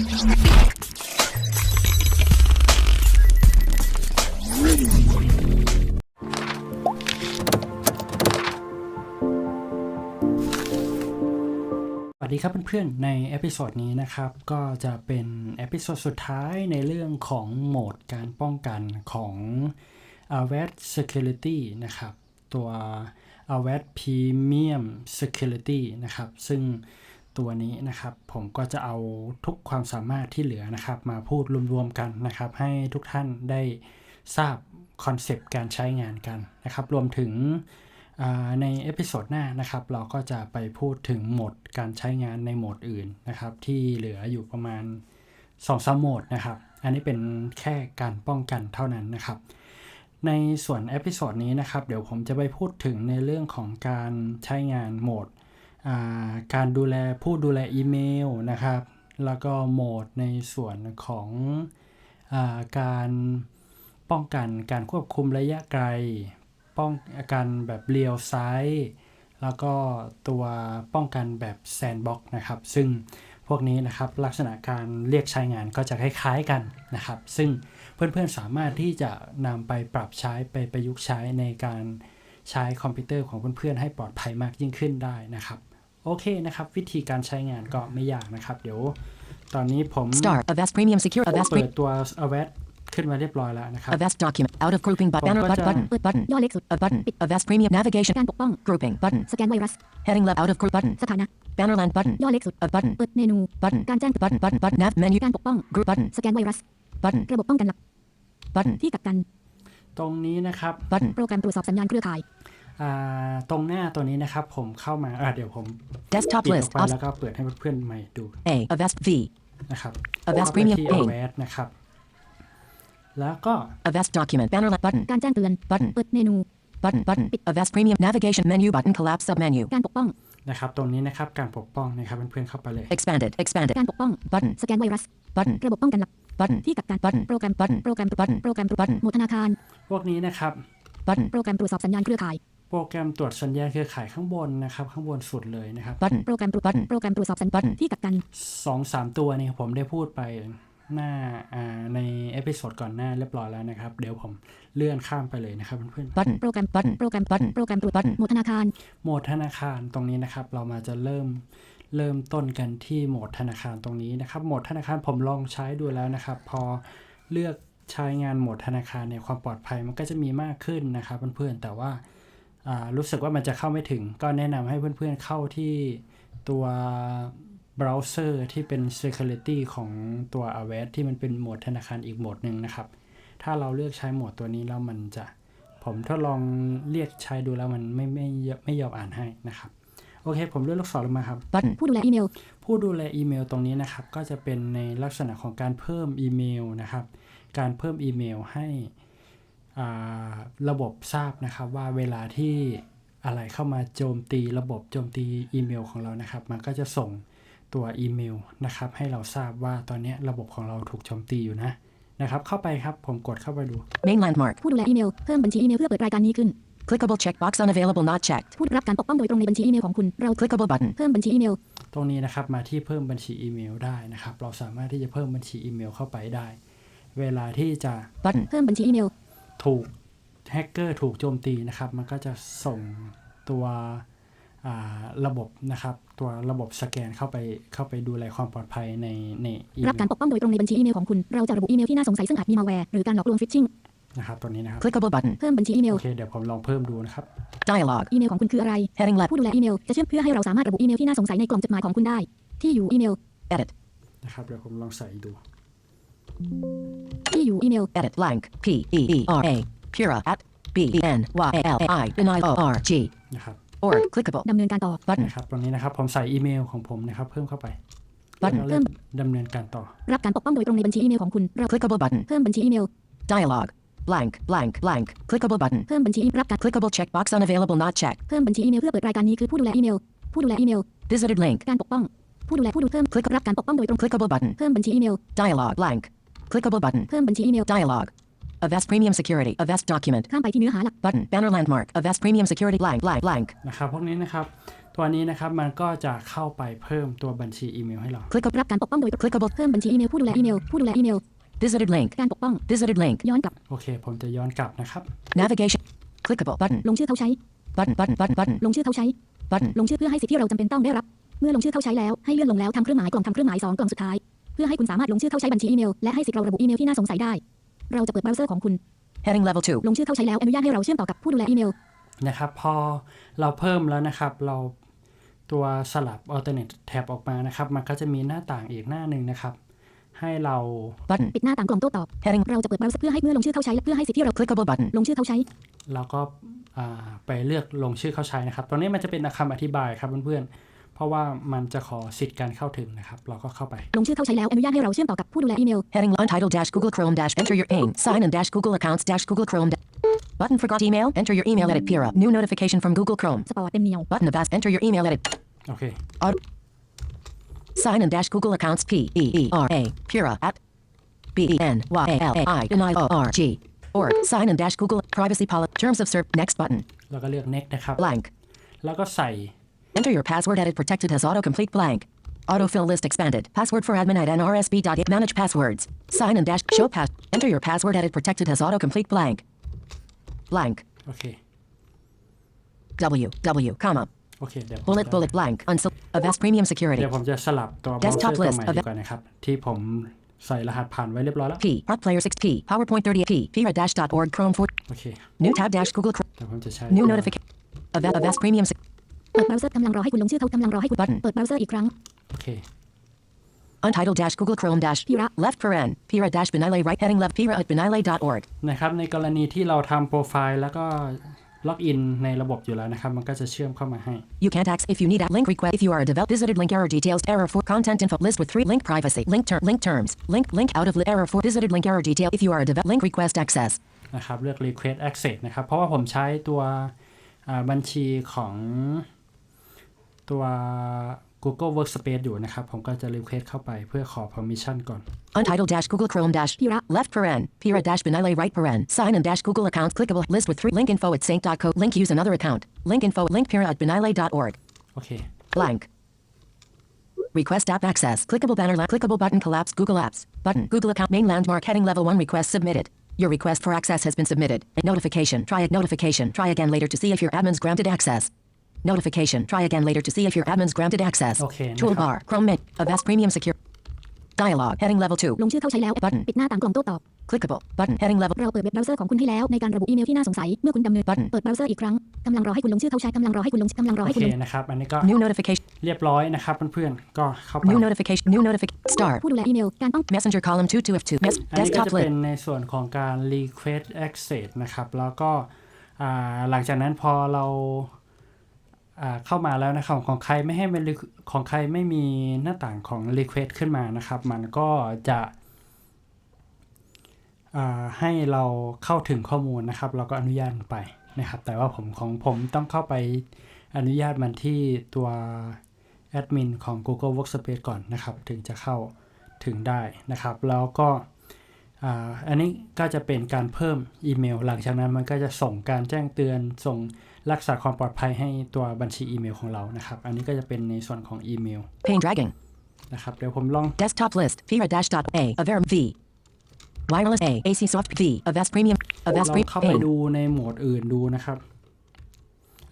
สวัสดีครับเพื่อนๆ ในเอพิโซดนี้นะครับ ก็จะเป็นเอพิโซดสุดท้ายในเรื่องของโหมดการป้องกันของ a v a t Security นะครับ ตัว a v a t Premium Security นะครับ ซึ่ง ตัวนี้นะครับ ผมก็จะเอาทุกความสามารถที่เหลือนะครับ มาพูดรวมๆกันนะครับ ให้ทุกท่านได้ทราบคอนเซปต์การใช้งานกันนะครับ รวมถึงในเอพิโซดหน้านะครับ เราก็จะไปพูดถึงโหมดการใช้งานในโหมดอื่นนะครับ ที่เหลืออยู่ประมาณ2อสามโหมดนะครับ อันนี้เป็นแค่การป้องกันเท่านั้นนะครับ ในส่วนเอพิโซดนี้นะครับ เดี๋ยวผมจะไปพูดถึงในเรื่องของการใช้งานโหมด การดูแลผู้ดูแลอีเมลนะครับ แล้วก็โหมดในส่วนของอาการป้องกันการควบคุมระยะไกล ป้องกันแบบเรียลไซส์แล้วก็ตัวป้องกันแบบแซนบ็อกนะครับ ซึ่งพวกนี้นะครับลักษณะการเรียกใช้งานก็จะคล้าย ๆกันนะครับ ซึ่งเพื่อนๆสามารถที่จะนำไปปรับใช้ไปประยุกต์ใช้ในการใช้คอมพิวเตอร์ของเพื่อนๆให้ปลอดภัยมากยิ่งขึ้นได้นะครับ โอเคนะครับ วิธีการใช้งานก็ไม่ยากนะครับ เดี๋ยวตอนนี้ผม Start. Avast Premium Secure. Avast เปิ Pre- ดตัว a v a t ขึ้นมาเรียบร้อยแล้วนะครับ Avast document. Out of grouping but banner ผมก็ but จะ button button ย่อเล็กสุด a button Avast Premium Navigation การปกป้อง grouping button สแกนไวรัส heading left out of group button สถานะ bannerland button ย่อเล็กสุด a button เปิดเมนู button การแจ้ง button button button nav menu การปกป้อง group button สแกนไวรัส button ระบบป้องกันหลัก button ที่กักกัน ตรงนี้นะครับ button โปรแกรมตรวจสอบสัญญาณเครือข่ายอ่า ตรงหน้าตัวนี้นะครับ ผมเข้ามาอ่าเดี๋ยวผม desktop ปิดออ list กไป Ops- แล้วก็เปิดให้เพื่อนๆใหม่ดู A Avast V นะครับ Avast เข้าไป Premium ที่ Pay Avast นะครับ แล้วก็ Avast document bannerland button การแจ้งเตือน button เปิดเมนู button button Avast Premium Navigation menu button collapse submenu การปกป้องนะครับตรงนี้นะครับการปกป้องนะครับเพื่อนๆเข้าไปเลย expanded expanded การปกป้อง button สแกนไวรัส button ระบบป้องกันหลัก button ที่กักกัน button โปรแกรม button โปรแกรม button โปรแกรม button หมวดธนาคาร พวกนี้นะครับ button โปรแกรมตรวจสอบสัญญาณเครือข่าย โปรแกรมตรวจสัญญาณเครือข่ายข้างบนนะครับ ข้างบนสุดเลยนะครับ button โปรแกรมตรวจ button โปรแกรมตรวจสอบสัญญาณ button ที่กักกันสองสามตัวนี้ผมได้พูดไปหน้าอ่าในเอพิโซดก่อนหน้าเรียบร้อยแล้วนะครับ เดี๋ยวผมเลื่อนข้ามไปเลยนะครับเพื่อน button โปรแกรม button โปรแกรม button โปรแกรมตรวจ button หมวดธนาคารๆโหมดธนาคารตรงนี้นะครับ เรามาจะเริ่มเริ่มต้นกันที่โหมดธนาคารตรงนี้นะครับโหมดธนาคารผมลองใช้ดูแล้วนะครับ พอเลือกใช้งานโหมดธนาคารเนี่ยความปลอดภัยมันก็จะมีมากขึ้นนะครับเพื่อนๆแต่ว่าอ่า รู้สึกว่ามันจะเข้าไม่ถึง ก็แนะนำให้เพื่อนๆเข้าที่ตัวเบราว์เซอร์ที่เป็น Security ของตัว a v a s ที่มันเป็นโหมดธนาคารอีกโหมดหนึ่งนะครับ ถ้าเราเลือกใช้โหมดตัวนี้แล้วมันจะ ผมทดลองเรียกใช้ดูแล้วมันไม่ไม่ไม่ไม่ยอมอ่านให้นะครับโอเค ผมเลื่อนลูกศรลงมาครับ button ผู้ดูแลอีเมล ผู้ดูแลอีเมลตรงนี้นะครับ ก็จะเป็นในลักษณะของการเพิ่มอีเมลนะครับ การเพิ่มอีเมลให้อ่า ระบบทราบนะครับว่าเวลาที่อะไรเข้ามาโจมตีระบบโจมตีอีเมลของเรานะครับ มันก็จะส่งตัวอีเมลนะครับ ให้เราทราบว่าตอนนี้ระบบของเราถูกโจมตีอยู่นะนะครับ เข้าไปครับ ผมกดเข้าไปดู main landmark ผู้ดูแลอีเมล เพิ่มบัญชีอีเมลเพื่อเปิดรายการนี้ขึ้น clickable checkbox unavailable not checked ผู้รับการปกป้องโดยตรงในบัญชีอีเมลของคุณ เรา clickable button เพิ่มบัญชีอีเมล ตรงนี้นะครับ มาที่เพิ่มบัญชีอีเมลได้นะครับ เราสามารถที่จะเพิ่มบัญชีอีเมลเข้าไปได้ เวลาที่จะ button เพิ่มบัญชีอีเมล ถูกแฮกเกอร์ถูกโจมตีนะครับ มันก็จะส่งตัวอ่าระบบนะครับ ตัวระบบสแกนเข้าไปเข้าไปดูแลความปลอดภัยในในอีเมรับลการปกป้องโดยตรงในบัญชีอีเมลของคุณ เราจะระบุอีเมลที่น่าสงสัยซึ่งอาจมีมาแวร์หรือการหลอกลวงฟิชชิงนะครับตัวนี้นะครับ clickable button เพิ่มบัญชีอีเมล โอเค เดี๋ยวผมลองเพิ่มดูนะครับ dialog อีเมลของคุณคืออะไร heading left ผู้ดูแลอีเมลจะเชื่อมเพื่อให้เราสามารถระบุอีเมลที่น่าสงสัยในกล่องจดหมายของคุณได้ ที่อยู่อีเมล edit นะครับ เดี๋ยวผมลองใส่ดู ที่อยู่อีเมล edit blank p e e r a pura at b e n y a l i n i o r g นะครับ or clickable ดำเนินการต่อ button นะครับตรงนี้นะครับผมใส่อีเมลของผมนะครับเพิ่มเข้าไป button แล้วเริ่มดำเนินการต่อ รับการปกป้องโดยตรงในบัญชีอีเมลของคุณเรา clickable button เพิ่มบัญชีอีเมล dialog blank blank blank clickable button เพิ่มบัญชีรับการ clickable checkbox unavailable not checked เพิ่มบัญชีอีเมลเพื่อเปิดรายการนี้คือผู้ดูแลอีเมล ผู้ดูแลอีเมล visited link การปกป้อง ผู้ดูแลผู้ดูเพิ่ม Click รับการปกป้องโดยตรง clickable button เพิ่มบัญชีอีเมล dialog blank clickable button เพิ่มบัญชีอีเมล dialog Avast Premium Security Avast document ข้ามไปที่เนื้อหาหลัก button banner landmark Avast Premium Security blank blank blank นะครับพวกนี้นะครับ ตัวนี้นะครับมันก็จะเข้าไปเพิ่มตัวบัญชีอีเมลให้เรา Click รับการปกป้องโดย clickable เพิ่มบัญชีอีเมลผู้ดูแลอีเมลผู้ดูแลอีเมล visited link การปกป้อง visited link ย้อนกลับ โอเค ผมจะย้อนกลับนะครับ navigation clickable button ลงชื่อเขาใช้ button button button button ลงชื่อเขาใช้ button ลงชื่อเพื่อให้สิทธิ์ที่เราจำเป็นต้องได้รับ เมื่อลงชื่อเข้าใช้แล้วให้เลื่อนลงแล้วทำเครื่องหมายกล่องทำเครื่องหมายสองกล่องสุดท้ายเพื่อให้คุณสามารถลงชื่อเข้าใช้บัญชีอีเมล และให้สิทธิ์เราระบุอีเมลที่น่าสงสัยได้ เราจะเปิดเบราว์เซอร์ของคุณ heading level 2ลงชื่อเข้าใช้แล้วอนุญาตให้เราเชื่อมต่อกับผู้ดูแลอีเมลนะครับพอเราเพิ่มแล้วนะครับ เราตัวสลับ alternate tab ออกมานะครับ มันก็จะมีหน้าต่างอีกหน้าหนึ่งนะครับ ให้เรา button ปิดหน้าต่างกล่องโต้ตอบ heading เราจะเปิดเบราว์เซอร์เพื่อให้เมื่อลงชื่อเข้าใช้และเพื่อให้สิทธิ์ที่เรา clickable button ลงชื่อเข้าใช้เราก็อ่าไปเลือกลงชื่อเข้าใช้นะครับตรงนี้มันจะเป็นคำอธิบายครับเพื่อนๆเพ ราะว่ามันจะขอสิทธิ์การเข้าถึงนะครับ เราก็เข้าไป ลงชื่อเข้าใช้แล้ว อนุญาตให้เราเชื่อมต่อกับผู้ดูแลอีเมล heading untitled dash Google Chrome dash enter your aim sign in dash Google accounts dash Google Chrome da- button forgot email enter your email edit Pira new notification from Google Chrome สปอร์ตเต็มเหนียว button avast enter your email edit โอเค sign in dash Google accounts P E E R A Pura at B E N Y A L A I deny O R G org sign in dash Google privacy policy terms of service next button แล้วก็เลือก next นะครับ blank แล้วก็ใส่ enter your password edit protected as autocomplete blank autofill list expanded password for admin at nrsb dot manage passwords sign in dash show pass enter your password edit protected as autocomplete blank blank โอเค W W comma โอเค เดี๋ยวผม bullet จะ bullet blank unsel avast premium security เดี๋ยวผมจะสลับตัว Desktop browser ตัว list ใหม่ of- ดีกว่านะครับ ที่ผมใส่รหัสผ่านไว้เรียบร้อยแล้ว P Part Player 6 P PowerPoint 30 P Pira dash dot org Chrome 4 โอเค new tab dash Google Chrome เดี๋ยวผมจะใช้ new ตัว notification Avast, Avast premium sec- เปิ ดเบราว์เซอร์กำลังรอให้คุณลงชื่อเขากำลังรอให้คุณ Button เปิดเบราว์เซอร์อีกครั้ง โอเค untitled dash Google Chrome dash Pira left paren Pira dash benile right heading left Pira at benile dot org นะครับในกรณีที่เราทำโปรไฟล์แล้วก็ล็อกอินในระบบอยู่แล้วนะครับ มันก็จะเชื่อมเข้ามาให้ You can't access if you need a link request. If you are a develop visited link error details error for content info list with three link privacy link term link terms link link out of li- error for visited link error detail. If you are a develop link request access นะครับเลือก request access นะครับ เพราะว่าผมใช้ตัวอ่าบัญชีของ ตัว Google Workspace อยู่นะครับ ผมก็จะ request เข้าไปเพื่อขอ permission ก่อน untitled dash Google Chrome dash Pira left paren Pira dash benile right paren sign in dash Google account clickable list with three link info at saint.co link use another account link info link Pira at benile dot org โอเค blank. Request app access. Clickable banner. La- clickable button collapse. Google Apps. Button. Google account. Main landmark. Heading level 1. Request submitted. Your request for access has been submitted. Notification. Try it. Notification. Try again later to see if your admin's granted access. Notification. Try again later to see if your admin's granted access. Okay, Toolbar. Chrome menu. Avast Premium Secure. Dialog. Heading level 2. ลงชื่อเข้าใช้แล้ว Button ปิดหน้าต่างกล่องโต้ตอบ Clickable. Button. Heading level. เราเปิดเว็บเบราว์เซอร์ของคุณให้แล้วในการระบุอีเมลที่น่าสงสัย เมื่อคุณดำเนิน Button เปิดเบราว์เซอร์อีกครั้งกำลังรอให้คุณลงชื่อเข้าใช้กำลังรอให้คุณลงกำลังรอโอให้เคคุณลงนะครับ อันนี้ก็ New notification. เรียบร้อยนะครับเพื่อนๆ ก็เข้าไป New notification. New notification. Start. ผู้ดูแลอีเมลการต้อง Messenger column 2 2 F2. Mes- อันนี้ก็ desktop จะเป็ link. นในส่วนของการ request access นะครับ แล้วก็อ่าหลังจากนั้นพอเราอ่า เข้ามาแล้วนะครับของใครไม่ให้มันของใครไม่มีหน้าต่างของ request ขึ้นมานะครับ มันก็จะให้เราเข้าถึงข้อมูลนะครับ เราก็อนุญาตไปนะครับ แต่ว่าผมของผมต้องเข้าไปอนุญาตมันที่ตัวแอดมินของ Google Workspace ก่อนนะครับ ถึงจะเข้าถึงได้นะครับ แล้วก็อันนี้ก็จะเป็นการเพิ่มอีเมล หลังจากนั้นมันก็จะส่งการแจ้งเตือนส่ง รักษาความปลอดภัยให้ตัวบัญชีอีเมลของเรานะครับ อันนี้ก็จะเป็นในส่วนของอีเมล Pane dragging. นะครับ เดี๋ยวผมลอง Desktop list. Pira dash dot A. Averum V. Wireless A. AC Soft V. Avast Premium. ล Avast อง Premium. เข้าไปดูในโหมดอื่นดูนะครับ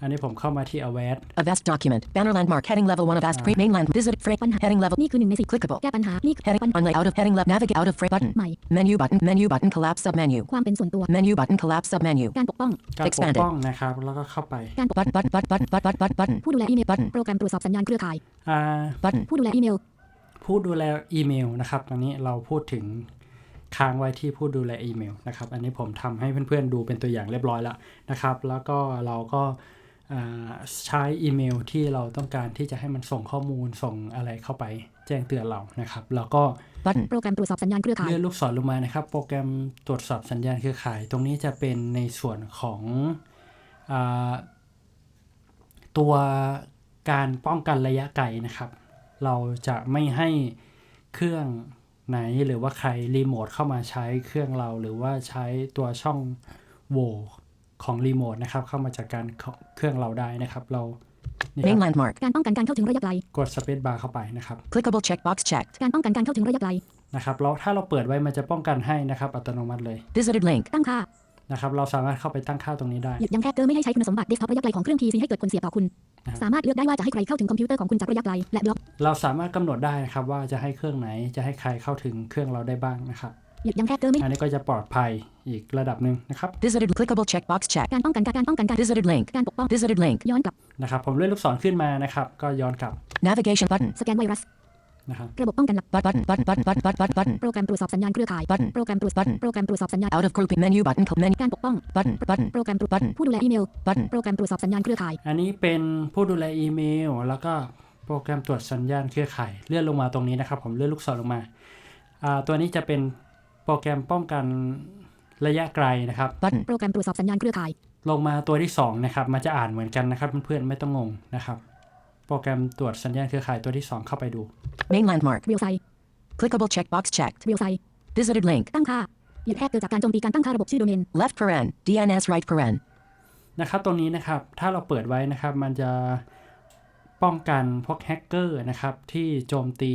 อันนี้ผมเข้ามาที่ Avast Avast document. Banner landmark. Heading level 1 Avast Pre mainland. Visit frame. Heading level. นี่คือหนึ่งในสิ Clickable. แก้ปัญหา นี่คือ Heading ปัญ unlay out of heading left. Navigate out of frame button. ใหม่ Menu button. Menu button. Collapse submenu. ความเป็นส่วนตัว Menu button. Collapse submenu. การปกป้อง การปก Expanded ป้องนะครับ แล้วก็เข้าไป การปก Button button button button button button button ผู้ดูแลอีเมล button โปรแกรมตรวจสอบสัญญาณเครือข่าย อ่า button ผู้ดูแลอีเมล ผู้ดูแลอีเมลนะครับตอนนี้เราพูดถึงค้างไว้ที่ผู้ดูแลอีเมลนะครับ อันนี้ผมทำให้เพื่อนๆดูเป็นตัวอย่างเรียบร้อยแล้วนะครับ แล้วก็เราก็อ่า ใช้อีเมลที่เราต้องการที่จะให้มันส่งข้อมูลส่งอะไรเข้าไปแจ้งเตือนเรานะครับ แล้วก็ button โปรแกรมตรวจสอบสัญญาณเครือข่ายเลื่อนลูกศรลงมานะครับ โปรแกรมตรวจสอบสัญญาณเครือข่าย ตรงนี้จะเป็นในส่วนของอาตัวการป้องกันระยะไกลนะครับ เราจะไม่ให้เครื่องไหนหรือว่าใครรีโมทเข้ามาใช้เครื่องเราหรือว่าใช้ตัวช่องโหว่ ของรีโมทนะครับเข้ามาจากการเครื่องเราได้นะครับ เรานี่ค Main รับ landmark. การป้องกันการเข้าถึงระยะไกล กด space bar เข้าไปนะครับ Clickable checkbox checked. การป้องกันการเข้าถึงระยะไกลนะครับแล้วถ้าเราเปิดไว้มันจะป้องกันให้นะครับอัตโนมัติเลย Visited link. ตั้งค่านะครับเราสามารถเข้าไปตั้งค่าตรงนี้ได้หยุดยั้งแฮกเกอร์ไม่ให้ใช้คุณสมบัติเดสก์ท็อประยะไกลของเครื่อง PC ให้เกิดผลเสียต่อคุณนะครับสามารถเลือกได้ว่าจะให้ใครเข้าถึงคอมพิวเตอร์ของคุณจากระยะไกลและบล็อก เราสามารถกำหนดได้นะครับว่าจะให้เครื่องไหนจะให้ใครเข้าถึงเครื่องเราได้บ้างนะครับหยุดยั้งแฮกเกอร์ไม่อันนี้ก็จะปลอดภัย อีกระดับหนึ่งนะครับ Visited clickable checkbox checked. การป้องกันการการป้องกันการ Visited link. การปกป้อง Visited link. ย้อนกลับนะครับผมเลื่อนลูกศรขึ้นมานะครับ ก็ย้อนกลับ Navigation button. สแกนไวรัสนะครับระบบป้องกันหลัก But button button button button button button button. โปรแกรมตรวจสอบสัญญาณเครือข่าย Button. โปรแกรมตรวจ Button. โปรแกรมตรวจสอบสัญญาณ Out of grouping menu button. cl- Menu การปกป้อง button button โปรแกรมตรวจ button ผู้ดูแลอีเมล button. โปรแกรมตรวจสอบสัญญาณเครือข่าย อันนี้เป็นผู้ดูแลอีเมล แล้วก็โปรแกรมตรวจสัญญาณเครือข่ายเลื่อนลงมาตรงนี้นะครับ ผมเลื่อนลูกศรลงมาอ่าตัวนี้จะเป็นโปรแกรมป้องกัน ระยะไกลนะครับ Button. โปรแกรมตรวจสอบสัญญาณเครือข่าย ลงมาตัวที่สองนะครับมันจะอ่านเหมือนกันนะครับเพื่อนๆไม่ต้องงงนะครับ โปรแกรมตรวจสัญญาณเครือข่ายตัวที่สองเข้าไปดู Main landmark. เรียลไซ Clickable checkbox checked. เรียลไซ Visited link. ตั้งค่าหยุดแฮกเกิดจากการโจมตีการตั้งค่าระบบชื่อโดเมน Left paren. DNS right paren. นะครับตรงนี้นะครับถ้าเราเปิดไว้นะครับมันจะป้องกันพวกแฮกเกอร์นะครับที่โจมตี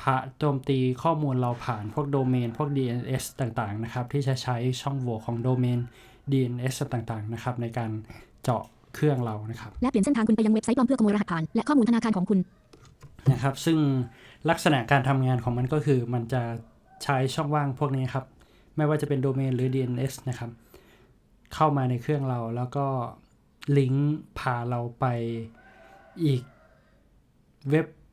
ผ่าโจมตีข้อมูลเราผ่านพวกโดเมน พวก DNS ต่างๆนะครับ ที่จะใช้ช่องโหว่ของโดเมน DNS ต่างๆนะครับในการเจาะเครื่องเรานะครับ และเปลี่ยนเส้นทางคุณไปยังเว็บไซต์ปลอมเพื่อขโมยรหัสผ่าน และข้อมูลธนาคารของคุณนะครับ ซึ่งลักษณะการทำงานของมันก็คือมันจะใช้ช่องว่างพวกนี้ครับ ไม่ว่าจะเป็นโดเมนหรือ DNS นะครับ เข้ามาในเครื่องเราแล้วก็ลิงก์พาเราไปอีกเว็บเ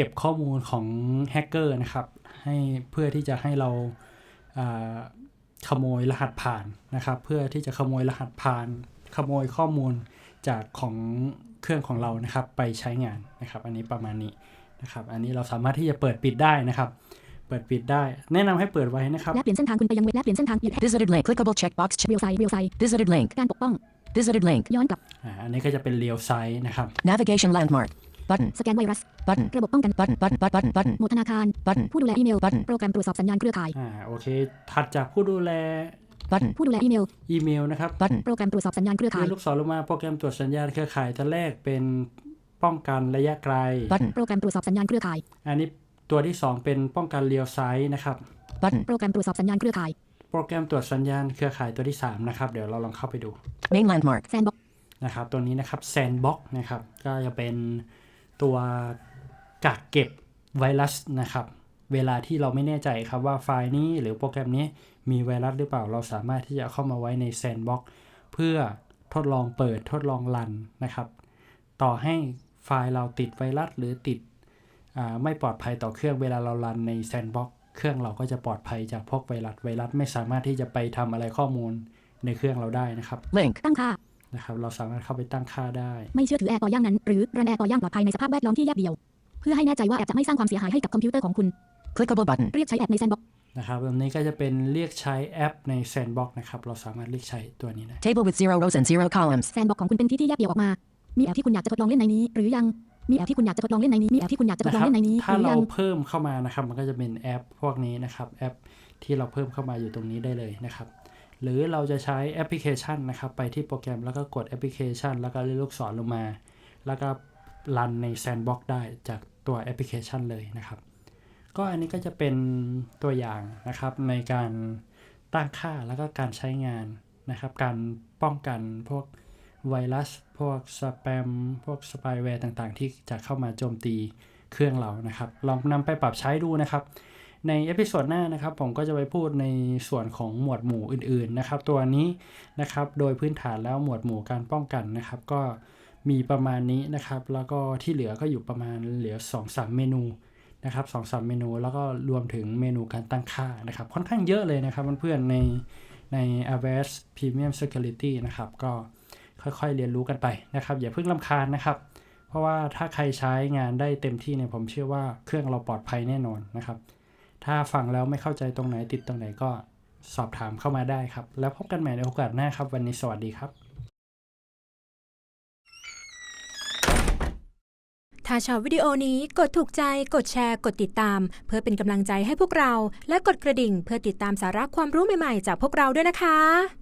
ก็บข้อมูลของแฮกเกอร์นะครับ ให้เพื่อที่จะให้เราอ่าขโมยรหัสผ่านนะครับ เพื่อที่จะขโมยรหัสผ่าน ขโมยข้อมูลจากของเครื่องของเรานะครับ ไปใช้งานนะครับ อันนี้ประมาณนี้นะครับ อันนี้เราสามารถที่จะเปิดปิดได้นะครับ เปิดปิดได้ แนะนำให้เปิดไว้นะครับและเปลี่ยนเส้นทางคุณไปยังเว็บและเปลี่ยนเส้นทางหยุดแฮก Visited link. Clickable checkbox checked. เรียลไซเรียลไซ Visited link. การปกป้อง Visited link. ย้อนกลับอ่าอันนี้ก็จะเป็นเรียวไซต์นะครับ Navigation landmark. Button. สแกนไวรัส Button. ระบบป้องกัน Button button button button button โหมดธนาคาร button ผู้ดูแลอีเมล Button โปรแกรมตรวจสอบสัญญาณเครือข่าย อ่า โอเค ถัดจากผู้ดูแล button ผู้ดูแลอีเมล อีเมลนะครับ button โปรแกรมตรวจสอบสัญญาณเครือข่าเลื่ยอนลูกศรลงมาโปรแกรมตรวจสัญญาณเครือข่ายตัวแรกเป็นป้องกันระยะไกล button โปรแกรมตรวจสอบสัญญาณเครือข่าย อันนี้ตัวที่ 2 เป็นป้องกันเรียวไซต์นะครับ button โปรแกรมตรวจสอบสัญญาณเครือข่าย โปรแกรมตรวจสัญญาณเครือข่ายตัวที่ 3 นะครับ เดี๋ยวเราลองเข้าไปดู main landmark แซนบ็อกนะครับ ตัวนี้นะครับ Sandbox นะครับ ก็จะเป็น ตัวกักเก็บไวรัสนะครับ เวลาที่เราไม่แน่ใจครับว่าไฟล์นี้หรือโปรแกรมนี้มีไวรัสหรือเปล่า เราสามารถที่จะเข้ามาไว้ใน Sandbox เพื่อทดลองเปิดทดลองรันนะครับ ต่อให้ไฟล์เราติดไวรัสหรือติดไม่ปลอดภัยต่อเครื่องเวลาเรารันใน Sandbox เครื่องเราก็จะปลอดภัยจากพวกไวรัสไวรัสไม่สามารถที่จะไปทำอะไรข้อมูลในเครื่องเราได้นะครับ link ตั้งค่า นะครับ เราสามารถเข้าไปตั้งค่าได้ ไม่เชื่อถือแอร์ต่อย่างนั้น หรือรันแอร์ต่อย่างปลอดภัยในสภาพแวดล้อมที่แยกเดี่ยว เพื่อให้แน่ใจว่าแอปจะไม่สร้างความเสียหายให้กับคอมพิวเตอร์ของคุณ clickable button เรียกใช้แอปในแซนบ็อกนะครับแบบนี้ก็จะเป็นเรียกใช้แอปใน Sandbox นะครับ เราสามารถเรียกใช้ตัวนี้ได้ table with zero rows and zero columns แซนบ็อกของคุณเป็นที่ที่แยกเดี่ยวออกมา มีแอปที่คุณอยากจะทดลองเล่นในนี้ หรือยัง มีแอปที่คุณอยากจะทดลองเล่นในนี้ มีแอปที่คุณอยากจะทดนะลองครับเล่นในนี้หถ้ารือเรายังเพิ่มเข้ามานะครับ มันก็จะเป็นแอปพวกนี้นะครับ แอปที่เราเพิ่มเข้ามาอยู่ตรงนี้ได้เลยนะครับ หรือเราจะใช้แอปพลิเคชันนะครับ ไปที่โปรแกรมแล้วก็กดแอปพลิเคชัน แล้วก็เลื่อนลูกศรลงมา แล้วก็รันใน Sandbox ได้จากตัวแอปพลิเคชันเลยนะครับ ก็อันนี้ก็จะเป็นตัวอย่างนะครับในการตั้งค่าแล้วก็การใช้งานนะครับ การป้องกันพวกไวรัส พวกสแปม พวกสปายแวร์ต่างๆ ที่จะเข้ามาโจมตีเครื่องเรานะครับ ลองนำไปปรับใช้ดูนะครับ ในเอพิโซดหน้านะครับผมก็จะไปพูดในส่วนของหมวดหมู่อื่นๆนะครับ ตัวนี้นะครับโดยพื้นฐานแล้วหมวดหมู่การป้องกันนะครับ ก็มีประมาณนี้นะครับ แล้วก็ที่เหลือก็อยู่ประมาณเหลือ 2-3 เมนูนะครับสองสามเมนูแล้วก็รวมถึงเมนูการตั้งค่านะครับ ค่อนข้างเยอะเลยนะครับเพื่อนๆในใน a v a s Premium Security นะครับ ก็ค่อยๆเรียนรู้กันไปนะครับ อย่าเพิ่งลำคาญนะครับ เพราะว่าถ้าใครใช้งานได้เต็มที่เนี่ยผมเชื่อว่าเครื่องเราปลอดภัยแน่นอนนะครับ ถ้าฟังแล้วไม่เข้าใจตรงไหนติดตรงไหนก็สอบถามเข้ามาได้ครับ แล้วพบกันใหม่ในโอกาสหน้าครับ วันนี้สวัสดีครับ ถ้าชอบวิดีโอนี้กดถูกใจ กดแชร์ กดติดตาม เพื่อเป็นกำลังใจให้พวกเรา และกดกระดิ่งเพื่อติดตามสาระความรู้ใหม่ๆ จากพวกเราด้วยนะคะ